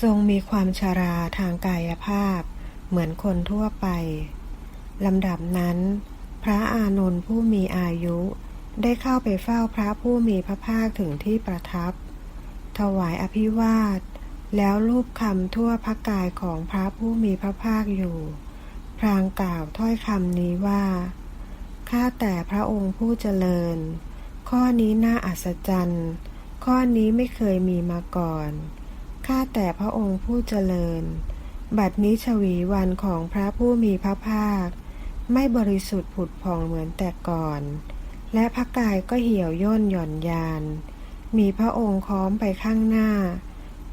ทรงมีความชาราทางกายภาพ เหมือนคนทั่วไปลำดับนั้น พระอานนท์ผู้มีอายุ ได้เข้าไปเฝ้าพระผู้มีพระภาคถึงที่ประทับ ถวายอภิวาท แล้วรูปคำทั่วพระกายของพระผู้มีพระภาคอยู่ พรางกล่าวถ้อยคำนี้ว่า ข้าแต่พระองค์ผู้เจริญ ข้อนี้น่าอัศจรรย์ ข้อนี้ไม่เคยมีมาก่อน ข้าแต่พระองค์ผู้เจริญ บัดนี้ชวีวันของพระผู้มีพระภาค ไม่บริสุทธิ์ผุดผ่องเหมือนแต่ก่อน และพระกายก็เหี่ยวย่นหย่อนยาน มีพระองค์ค้อมไปข้างหน้า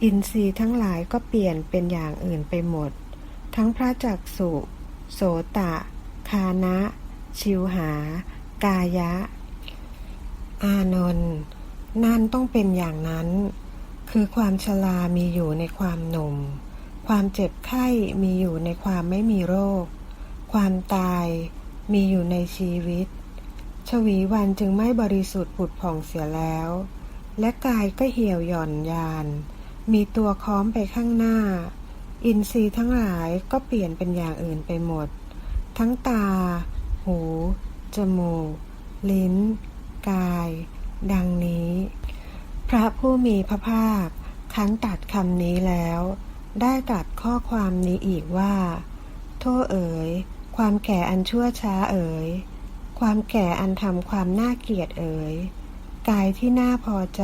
อินทรีย์ทั้งหลายก็เปลี่ยนเป็นอย่างอื่นไปหมด ทั้งพระจักสุ โสตะ คานะ ชิวหา กายะ อานนท์นั่นต้องเป็นอย่างนั้น คือความชรามีอยู่ในความหนุ่ม ความเจ็บไข้มีอยู่ในความไม่มีโรค ความตายมีอยู่ในชีวิต ชวีวันจึงไม่บริสุทธิ์ผุดผ่องเสียแล้ว และกายก็เหี่ยวหย่อนยาน มีตัวค้อมไปข้างหน้า อินทรีย์ทั้งหลายก็เปลี่ยนเป็นอย่างอื่นไปหมด ทั้งตา หู จมูก ลิ้น กาย ดังนี้ พระผู้มีพระภาคคันตัดคำนี้แล้ว ได้ตรัสข้อความนี้อีกว่า โทษเอ๋ย ความแก่อันชั่วช้าเอ๋ย ความแก่อันทำความน่าเกลียดเอ๋ย กายที่น่าพอใจ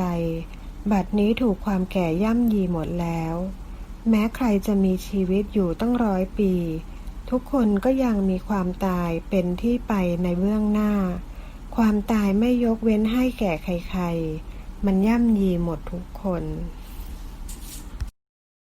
บัดนี้ถูกความแก่ย่ำยีหมดแล้ว แม้ใครจะมีชีวิตอยู่ตั้งร้อยปี ทุกคนก็ยังมีความตายเป็นที่ไปในเบื้องหน้า ความตายไม่ยกเว้นให้แก่ใครๆ มันย่ำยีหมดทุกคน